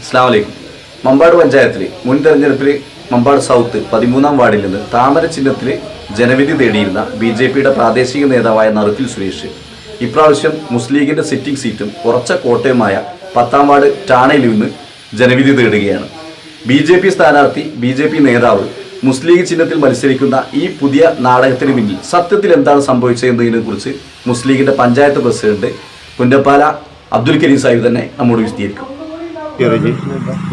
അസ്ലാമലൈക്കും മമ്പാട് പഞ്ചായത്തിൽ മുൻ തെരഞ്ഞെടുപ്പിൽ മമ്പാട് സൗത്ത് പതിമൂന്നാം വാർഡിൽ നിന്ന് താമര ചിഹ്നത്തിൽ ജനവിധി തേടിയിരുന്ന ബി ജെ പിയുടെ പ്രാദേശിക നേതാവായ നറുക്കിൽ സുരേഷ്. ഇപ്രാവശ്യം മുസ്ലിം ലീഗിന്റെ സിറ്റിംഗ് സീറ്റും ഉറച്ച കോട്ടയുമായ പത്താം വാർഡ് ടാണയിൽ നിന്ന് ജനവിധി തേടുകയാണ്. ബി ജെ പി സ്ഥാനാർത്ഥി ബി ജെ പി നേതാവ് മുസ്ലിം ലീഗ് ചിഹ്നത്തിൽ മത്സരിക്കുന്ന ഈ പുതിയ നാടകത്തിന് പിന്നിൽ സത്യത്തിൽ എന്താണ് സംഭവിച്ചതെന്നതിനെ കുറിച്ച് മുസ്ലിം ലീഗിന്റെ പഞ്ചായത്ത് പ്രസിഡന്റ് കുന്നപ്പാല അബ്ദുൽ കരീം സാഹിബ് തന്നെ നമ്മോട് വിശദീകരിക്കും. ഇറങ്ങി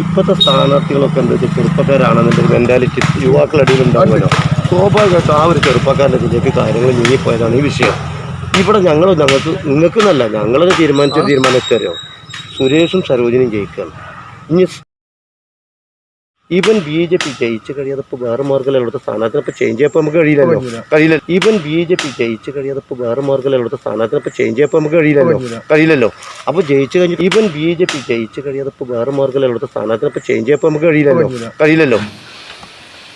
ഇപ്പോഴത്തെ സ്ഥാനാർത്ഥികളൊക്കെ എന്താ വെച്ചാൽ ചെറുപ്പക്കാരാണെന്നുണ്ടെങ്കിൽ മെന്റാലിറ്റി യുവാക്കളിടയിൽ ഉണ്ടാകുമല്ലോ സ്വാഭാവികമായിട്ടും ആ ഒരു ചെറുപ്പക്കാരന്റെ ഇതിലേക്ക് കാര്യങ്ങൾ നീങ്ങിപ്പോയതാണ് ഈ വിഷയം. ഇവിടെ ഞങ്ങൾ ഞങ്ങൾക്ക് നിങ്ങൾക്കെന്നല്ല ഞങ്ങളത് തീരുമാനിച്ച തീരുമാനിച്ചറിയോ സുരേഷും സരോജിനും ജയിക്കുകയാണ്. ഇനി ഈവൻ ബി ജെ പി ജയിച്ചു കഴിയാതെ ഇപ്പോൾ വേറെ മാർഗമല്ല അവിടുത്തെ സ്ഥാനാർത്ഥിനെ ഇപ്പോൾ ചേഞ്ച് ചെയ്യാൻ നമുക്ക് കഴിയില്ലല്ലോ. കഴിയില്ല. ഈവൻ ബി ജെ പി ജയിച്ചു കഴിയാതെ ഇപ്പോൾ വേറെ മാർഗമല്ല അവിടുത്തെ സ്ഥാനാർത്ഥിനെ ഇപ്പോൾ ചേഞ്ച് ചെയ്യാൻ നമുക്ക് കഴിയില്ലല്ലോ. കഴിയില്ലല്ലോ. അപ്പോൾ ജയിച്ചു കഴിഞ്ഞു ഈവൻ ബി ജെ പി ജയിച്ചു കഴിയാതെ ഇപ്പോൾ വേറെ മാർഗമല്ല അവിടുത്തെ സ്ഥാനാർത്ഥിനെ ഇപ്പോൾ ചേഞ്ച് ചെയ്യാൻ നമുക്ക് കഴിയില്ലല്ലോ. കഴിയില്ലല്ലോ.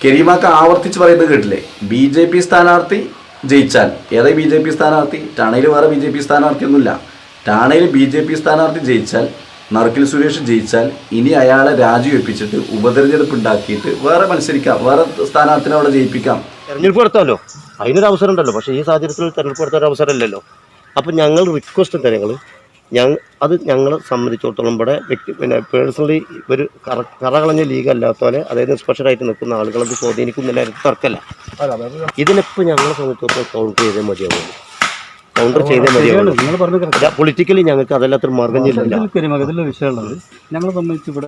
കരീമാക്ക് ആവർത്തിച്ച് പറയുന്നത് കേട്ടില്ലേ? ബി ജെ പി സ്ഥാനാർത്ഥി ജയിച്ചാൽ. ഏതായി ബി ജെ പി സ്ഥാനാർത്ഥി? ടാണയിൽ വേറെ ബി ജെ പി സ്ഥാനാർത്ഥി ഒന്നുമില്ല ടാണയിൽ ബി ജെ പി സ്ഥാനാർത്ഥി ജയിച്ചാൽ നറുക്കിൽ സുരേഷ് ജയിച്ചാൽ ഇനി അയാളെ രാജിവെപ്പിച്ചിട്ട് ഉപതെരഞ്ഞെടുപ്പ് ഉണ്ടാക്കിയിട്ട് വേറെ മത്സരിക്കാം വേറെ സ്ഥാനാർത്ഥിനെ അവിടെ ജയിപ്പിക്കാം. തെരഞ്ഞെടുപ്പ് നടത്താമല്ലോ അതിനൊരു അവസരം ഉണ്ടല്ലോ പക്ഷേ ഈ സാഹചര്യത്തിൽ തെരഞ്ഞെടുപ്പ് നടത്താൻ ഒരു അവസരമില്ലല്ലോ. അപ്പം ഞങ്ങൾ റിക്വസ്റ്റ് എന്താ ഞങ്ങൾ അത് ഞങ്ങളെ സംബന്ധിച്ചിടത്തോളം ഇവിടെ വ്യക്തി പിന്നെ പേഴ്സണലി ഒരു കറ കറകളഞ്ഞ ലീഗ് അല്ലാത്തപോലെ അതായത് നിഷ്പക്ഷരായിട്ട് നിൽക്കുന്ന ആളുകളത് സ്വാധീനിക്കുന്നില്ല തർക്കമല്ല. ഇതിനിപ്പോൾ ഞങ്ങളെ സംബന്ധിച്ചിടത്തോളം കൗണ്ടർ ചെയ്തേ മതിയാവുള്ളൂ. കൗണ്ടർ ചെയ്തേ മതിയാവുള്ളൂ. പൊളിറ്റിക്കലി ഞങ്ങൾക്ക് അതല്ലാത്തൊരു മാർഗം ഇതിലെ വിഷയമുള്ളത്. ഞങ്ങളെ സംബന്ധിച്ച് ഇവിടെ.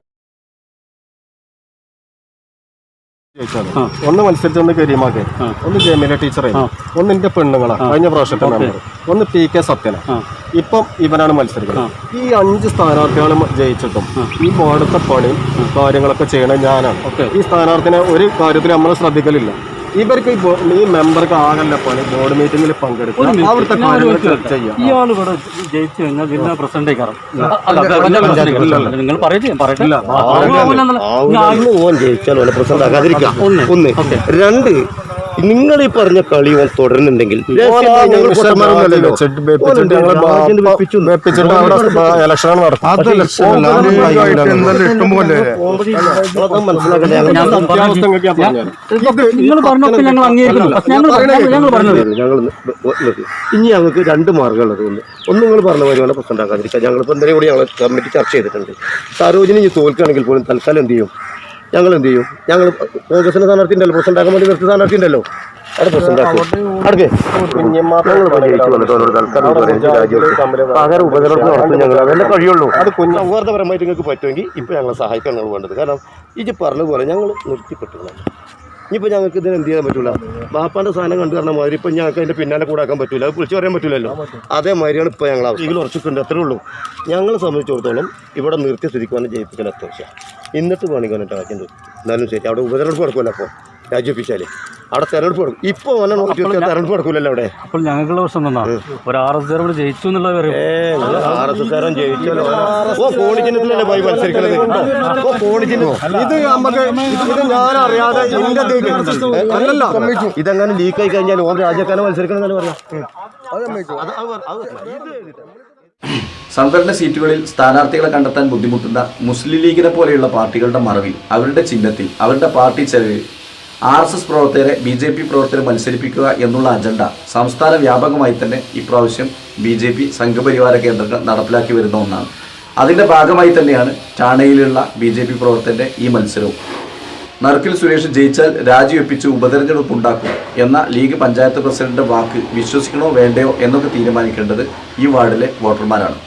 ഒന്ന് മത്സരിച്ചൊന്ന് കരീമാക്ക്. ഒന്ന് ജമീല ടീച്ചറെ. ഒന്ന് എന്റെ പെണ്ണുങ്ങളാ കഴിഞ്ഞ പ്രാവശ്യത്തെ മെമ്പർ ഒന്ന് പി കെ സത്യന. ഇപ്പം ഇവനാണ് മത്സരിക്കുന്നത്. ഈ അഞ്ച് സ്ഥാനാർത്ഥികളും ജയിച്ചിട്ടും ഈ ബോർഡത്തെ പണിയും കാര്യങ്ങളൊക്കെ ചെയ്യണത് ഞാനാണ്. ഈ സ്ഥാനാർത്ഥിനെ ഒരു കാര്യത്തിൽ നമ്മൾ ശ്രദ്ധിക്കലില്ല. ഇവർക്ക് ഈ ഈ മെമ്പർക്ക് ആകല്ല പണി ബോർഡ് മീറ്റിംഗിൽ പങ്കെടുക്കുക. മിനിറ്റ്. അവിടുത്തെ കാര്യങ്ങൾ ചർച്ച ചെയ്യാം ഇയാൾ ഇവിടെ ജയിച്ചു കഴിഞ്ഞാൽ ജില്ലാ പ്രസിഡന്റ് നിങ്ങൾ പറയട്ടെ ജയിച്ചാൽ ആകാതിരിക്കാം. ഒന്ന്. രണ്ട് നിങ്ങൾ ഈ പറഞ്ഞ കളി ഓൻ തുടരുന്നുണ്ടെങ്കിൽ ഇനി ഞങ്ങൾക്ക് രണ്ട് മാർഗമുള്ളത് ഒന്ന് ഒന്ന് നിങ്ങൾ പറഞ്ഞ പോലെ പ്രശ്നം ഉണ്ടാക്കാതിരിക്കുക ഞങ്ങളിപ്പോൾ എന്തെങ്കിലും കൂടി ഞങ്ങൾ കമ്മിറ്റി ചർച്ച ചെയ്തിട്ടുണ്ട് സരോജിനി ഇനി തോൽക്കുകയാണെങ്കിൽ പോലും തൽക്കാലം എന്ത് ചെയ്യും ഞങ്ങൾ എന്ത് ചെയ്യും? ഞങ്ങൾ കോൺഗ്രസിന്റെ സ്ഥാനാർത്ഥി ഉണ്ടല്ലോ പ്രസിഡന്റാക്കാൻ വേണ്ടി നിർത്തി സ്ഥാനാർത്ഥി ഉണ്ടല്ലോ. അവിടെ ഉണ്ടാക്കും അടുക്കേ ഞങ്ങൾ ജയിച്ചു പകരം ഞങ്ങൾ അതല്ലേ കഴിയുള്ളൂ. അത് കുഞ്ഞ് സൗഹാർദ്ദപരമായിട്ട് നിങ്ങൾക്ക് പറ്റുമെങ്കിൽ ഇപ്പോൾ ഞങ്ങളെ സഹായിക്കാൻ നിങ്ങൾ വേണ്ടത്. കാരണം ഇത് പറഞ്ഞതുപോലെ ഞങ്ങൾ നിർത്തിപ്പെട്ടു ഇനിയിപ്പോൾ ഞങ്ങൾക്ക് ഇതിന് എന്ത് ചെയ്യാൻ പറ്റൂല? ബാപ്പാന്റെ സാധനം കണ്ടു പറഞ്ഞ മാതിരി ഇപ്പം ഞങ്ങൾക്ക് അതിന്റെ പിന്നാലെ കൂടാക്കാൻ പറ്റില്ല അത് വിളിച്ചു പറയാൻ പറ്റൂലല്ലോ. അതേമാതിരിയാണ് ഇപ്പോൾ ഞങ്ങൾ ഇതിൽ ഉറച്ചിട്ടുണ്ട്. അത്രേ ഉള്ളൂ. ഞങ്ങളെ സംബന്ധിച്ചിടത്തോളം ഇവിടെ നിർത്തി സ്ഥിതിക്കുവാനും ജയിപ്പിക്കാൻ അത്യാവശ്യം എന്നിട്ട് വേണമെങ്കിൽ വന്നിട്ട് വായിക്കുന്നത്. എന്നാലും ശരി അവിടെ ഉപതെരഞ്ഞെടുപ്പ് നടക്കുമല്ലോ അപ്പോൾ രാജ്യപ്പിച്ചാൽ അവിടെ തെരഞ്ഞെടുപ്പ് നടക്കും ഇപ്പോൾ വന്ന തെരഞ്ഞെടുപ്പ് നടക്കൂലല്ലോ അവിടെ അപ്പോൾ ഞങ്ങൾക്കുള്ള പ്രശ്നം എന്നാ ഒരു ആർ എസ് ഇവിടെ ജയിച്ചു ഏ ആർ എസ് കാരൻ ജയിച്ചാലോ ഓ കോണിച്ചിഹ്നത്തിലല്ലേ പോയി മത്സരിക്കണത് ഓ കോണിച്ചിഹ്നം ഇത് നമുക്ക് ഇത് ഞാൻ അറിയാതെ അല്ലല്ല ഇതെങ്ങനെ ലീക്കായി കഴിഞ്ഞാൽ ഓൻ രാജ്യക്കാരനെ മത്സരിക്കണമെന്നല്ലേ പറയാം അത് അത് അത് സംവരണ സീറ്റുകളിൽ സ്ഥാനാർത്ഥികളെ കണ്ടെത്താൻ ബുദ്ധിമുട്ടുന്ന മുസ്ലിം ലീഗിനെ പോലെയുള്ള പാർട്ടികളുടെ മറവിൽ അവരുടെ ചിഹ്നത്തിൽ അവരുടെ പാർട്ടി ചെലവിൽ ആർ എസ് എസ് പ്രവർത്തകരെ ബി ജെ പി പ്രവർത്തകരെ മത്സരിപ്പിക്കുക എന്നുള്ള അജണ്ട സംസ്ഥാന വ്യാപകമായി തന്നെ ഇപ്രാവശ്യം ബി ജെ പി സംഘപരിവാര കേന്ദ്രങ്ങൾ നടപ്പിലാക്കി വരുന്ന ഒന്നാണ്. അതിന്റെ ഭാഗമായി തന്നെയാണ് ചാണയിലുള്ള ബി ജെ പി പ്രവർത്തകന്റെ ഈ മത്സരവും. നറുക്കിൽ സുരേഷ് ജയിച്ചാൽ രാജിവെപ്പിച്ച് ഉപതെരഞ്ഞെടുപ്പ് ഉണ്ടാക്കും എന്ന ലീഗ് പഞ്ചായത്ത് പ്രസിഡന്റ് വാക്ക് വിശ്വസിക്കണോ വേണ്ടയോ എന്നൊക്കെ തീരുമാനിക്കേണ്ടത് ഈ വാർഡിലെ വോട്ടർമാരാണ്.